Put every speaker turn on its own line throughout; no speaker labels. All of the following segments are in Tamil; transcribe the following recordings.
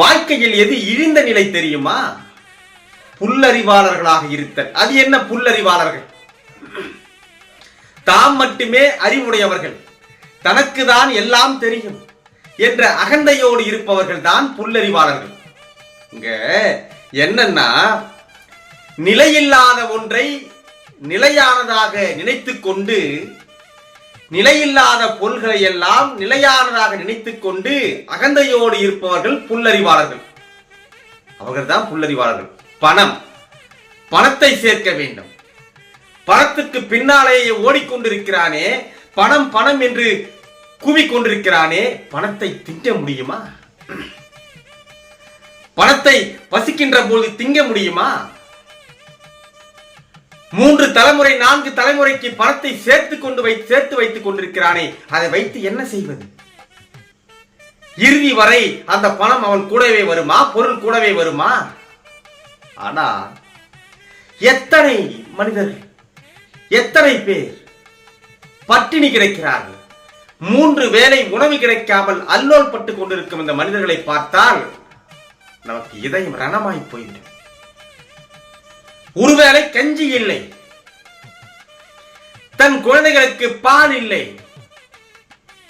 வாழ்க்கையில் எது இழிந்த நிலை தெரியுமா? புல்லறிவாளர்களாக இருத்தல். அது என்ன புல்லறிவாளர்கள்? தாம் மட்டுமே அறிவுடையவர்கள். தனக்கு தான் எல்லாம் தெரியும் என்ற அகந்தையோடு இருப்பவர்கள் தான் புல்லறிவாளர்கள். இங்க என்னன்னா நிலையில்லாத ஒன்றை நிலையானதாக நினைத்து கொண்டு நிலையில்லாத பொருள்களை எல்லாம் நிலையானதாக நினைத்துக் கொண்டு அகந்தையோடு இருப்பவர்கள் புல்லறிவாளர்கள். அவர்கள் தான் புல்லறிவாளர்கள். பணம். பணத்தை சேர்க்க வேண்டும். பணத்துக்கு பின்னாலேயே ஓடிக்கொண்டிருக்கிறானே. பணம் பணம் என்று கூவிக்கொண்டிருக்கிறானே. பணத்தை திங்க முடியுமா? பணத்தை வசிக்கின்ற போது திங்க முடியுமா? மூன்று தலைமுறை நான்கு தலைமுறைக்கு பணத்தை சேர்த்து கொண்டு வைத்து சேர்த்து வைத்துக் கொண்டிருக்கிறானே. அதை வைத்து என்ன செய்வது? இறுதி வரை அந்த பணம் அவன் கூடவே வருமா? பொருள் கூடவே வருமா? ஆனா எத்தனை மனிதர்கள் எத்தனை பேர் பட்டினி கிடைக்கிறார்கள்? மூன்று வேளை உணவு கிடைக்காமல் அல்லோல் பட்டு கொண்டிருக்கும் இந்த மனிதர்களை பார்த்தால் நமக்கு இதயம் ரணமாய் போய்விடும். ஒருவேளை கஞ்சி இல்லை. தன் குழந்தைகளுக்கு பால் இல்லை.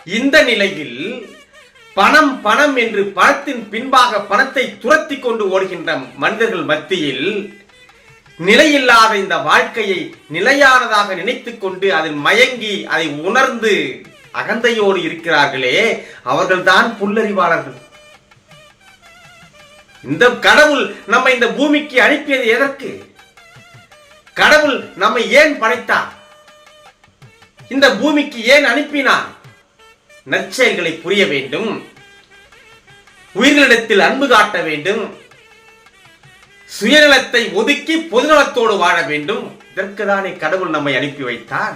இந்த நிலையில் பணம் பணம் என்று பணத்தின் பின்பாக பணத்தை துரத்தி கொண்டு ஓடுகின்ற மனிதர்கள் மத்தியில் நிலையில்லாத இந்த வாழ்க்கையை நிலையானதாக நினைத்துக் கொண்டு அதில் மயங்கி அதை உணர்ந்து அகந்தையோடு இருக்கிறார்களே அவர்கள்தான் புல்லறிவாளர்கள். இந்த கடவுள் நம்ம இந்த பூமிக்கு அனுப்பியது எதற்கு? கடவுள் நம்மை ஏன் படைத்தார்? இந்த பூமிக்கு ஏன் அனுப்பினார்? நற்செயல்களை புரிய வேண்டும். உயிர்களிடத்தில் அன்பு காட்ட வேண்டும். சுயநலத்தை ஒதுக்கி பொதுநலத்தோடு வாழ வேண்டும். இதற்குதானே கடவுள் நம்மை அனுப்பி வைத்தார்?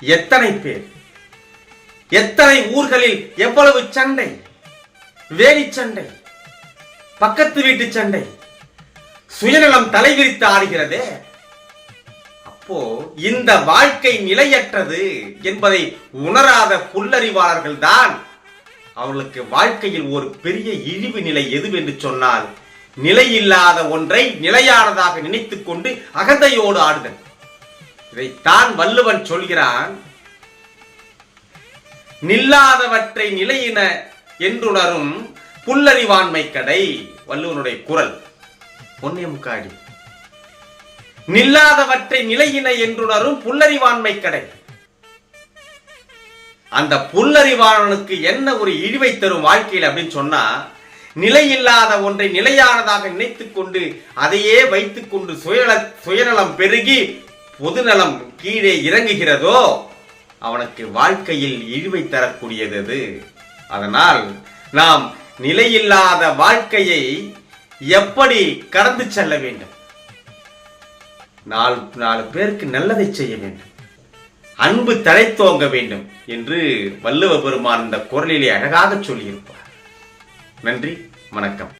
எத்தனை பேர்? எத்தனை ஊர்களில் எவ்வளவு சண்டை? வேலி சண்டை? பக்கத்து வீட்டு சண்டை? சுயநலம் தலைவிரித்து ஆடுகிறதே? அப்போ இந்த வாழ்க்கை நிலையற்றது என்பதை உணராத புல்லறிவாளர்கள் தான் அவர்களுக்கு வாழ்க்கையில் ஒரு பெரிய இழிவு நிலை எதுவென்று சொன்னால் நிலையில்லாத ஒன்றை நிலையானதாக நினைத்துக் கொண்டு அகந்தையோடு ஆடுதல். இதைத்தான் வள்ளுவன் சொல்கிறான் நில்லாதவற்றை நிலையின என்றுணரும் புல்லறிவாண்மை கடை வள்ளுவனுடைய குரல். ஒன்னே முக்காடி. நில்லாதவற்றை நிலையின என்றுணரும் புல்லறிவாண்மை கடை. அந்த புல்லறிவாளனுக்கு என்ன ஒரு இழிவை தரும் வாழ்க்கையில் அப்படின்னு சொன்னா நிலையில்லாத ஒன்றை நிலையானதாக நினைத்துக் கொண்டு அதையே வைத்துக் கொண்டு சுயநல சுயநலம் பெருகி பொதுநலம் கீழே இறங்குகிறதோ அவனுக்கு வாழ்க்கையில் இழிவை தரக்கூடியது அது. அதனால் நாம் நிலையில்லாத வாழ்க்கையை எப்படி கடந்து செல்ல வேண்டும்? நாலு நாலு பேருக்கு நல்லதை செய்ய வேண்டும். அன்பு தழைத்தோங்க வேண்டும் என்று வள்ளுவ பெருமான் இந்த குரலிலே அழகாக சொல்லியிருப்பார். நன்றி வணக்கம்.